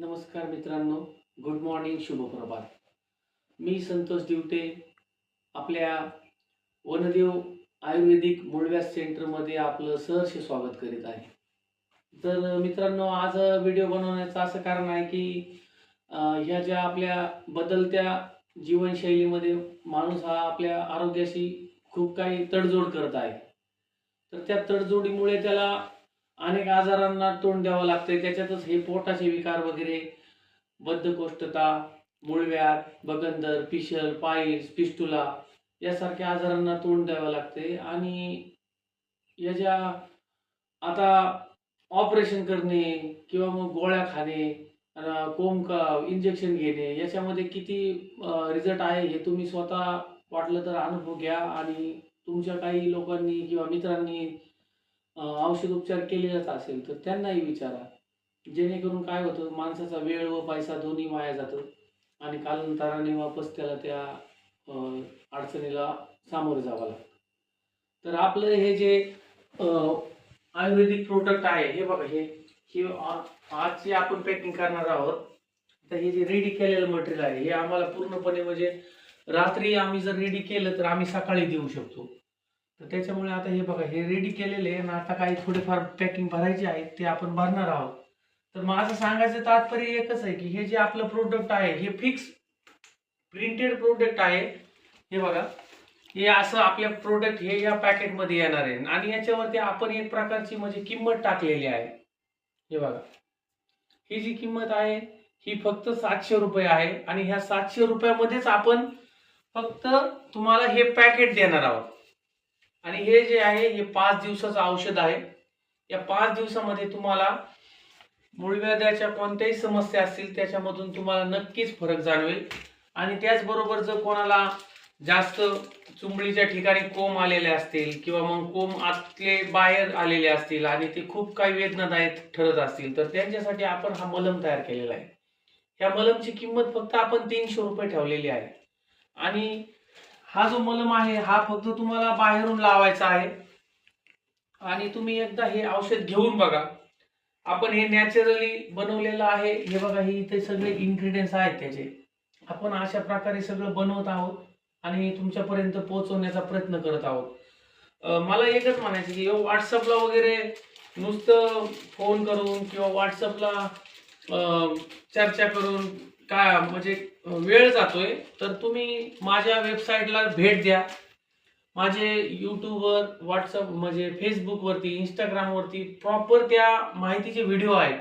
नमस्कार मित्रांनो good morning शुभप्रभात. मी संतोष दिवटे आपल्या वनदेव आयुर्वेदिक मूळव्यास सेंटरमध्ये आपलं सहर्ष स्वागत करीत आहे. तर मित्रांनो आज व्हिडिओ बनवण्याचं असं कारण आहे की ह्या ज्या आपल्या बदलत्या जीवनशैलीमध्ये माणूस हा आपल्या आरोग्याशी खूप काही तडजोड करत आहे. तर त्या तडजोडीमुळे त्याला अनेक आजारांना तोंड द्यावं लागतंय. त्याच्यातच हे पोटाचे विकार वगैरे बद्धकोष्ठता मूळव्याध बगंदर पिशल पाईल्स पिस्टुला यासारख्या आजारांना तोंड द्यावं लागते आणि या ज्या आता ऑपरेशन करणे किंवा मग गोळ्या खाणे कोंब का इंजेक्शन घेणे याच्यामध्ये किती रिझल्ट आहे हे तुम्ही स्वतः वाटलं तर अनुभव घ्या. आणि तुमच्या काही लोकांनी किंवा मित्रांनी औषध उपचार केलेलाच असेल तर त्यांनाही विचारा. जेणेकरून काय होतं माणसाचा वेळ व पैसा दोन्ही वाया जातो आणि कालांतराने वापस त्याला त्या अडचणीला सामोरं जावं लागतं. तर आपलं हे जे आयुर्वेदिक प्रोडक्ट आहे हे बघा हे हे आ- आपण पॅकिंग करणार आहोत तर हे जे रेडी केलेलं मटेरियल आहे हे आम्हाला पूर्णपणे म्हणजे रात्री आम्ही जर रेडी केलं तर आम्ही सकाळी देऊ शकतो. तर त्याच्यामुळे आता हे बघा हे रेडी केलेले आहे आणि आता काही थोडेफार पॅकिंग भरायचे आहेत ते आपण भरणार आहोत. तर माझं सांगायचं तात्पर्य एकच आहे की हे जे आपलं प्रोडक्ट आहे हे फिक्स प्रिंटेड प्रोडक्ट आहे. हे बघा हे असं आपल्या प्रोडक्ट हे या पॅकेटमध्ये येणार आहे. आणि याच्यावरती आपण एक प्रकारची म्हणजे किंमत टाकलेली आहे. हे बघा ही जी किंमत आहे ही फक्त सातशे रुपये आहे. आणि ह्या सातशे रुपयामध्येच आपण फक्त तुम्हाला हे पॅकेट देणार आहोत. आणि हे जे आहे हे पाच दिवसाचं औषध आहे. या पाच दिवसामध्ये तुम्हाला मूळव्याध्याच्या कोणत्याही समस्या असतील त्याच्यामधून तुम्हाला नक्कीच फरक जाणवेल. आणि त्याचबरोबर जर कोणाला जास्त चुंबळीच्या ठिकाणी कोंब आलेले असतील किंवा मग कोंब आतले बाहेर आलेले असतील आणि ते खूप काही वेदनादायक ठरत असतील तर त्यांच्यासाठी आपण हा मलम तयार केलेला आहे. ह्या मलमची किंमत फक्त आपण तीनशे रुपये ठेवलेली आहे. आणि हा जो मलम आहे हा फक्त तुम्हाला बाहेरून लावायचा आहे. आणि तुम्ही एकदा हे औषध घेऊन बघा. आपण हे नॅचरली बनवलेलं आहे. हे बघा हे इथे सगळे इन्ग्रेडियंट्स आहेत त्याचे. आपण अशा प्रकारे सगळं बनवत आहोत आणि तुमच्यापर्यंत पोहोचवण्याचा प्रयत्न करत आहोत. मला एकच म्हणायचं की व्हॉट्सअपला वगैरे नुसतं फोन करून किंवा व्हॉट्सअपला चर्चा करून काय म्हणजे वेळ जातोय तर तुम्ही माझ्या वेबसाईटला भेट द्या. माझे यूट्यूबवर व्हॉट्सअप म्हणजे फेसबुकवरती इंस्टाग्रामवरती प्रॉपर त्या माहितीचे व्हिडिओ आहेत.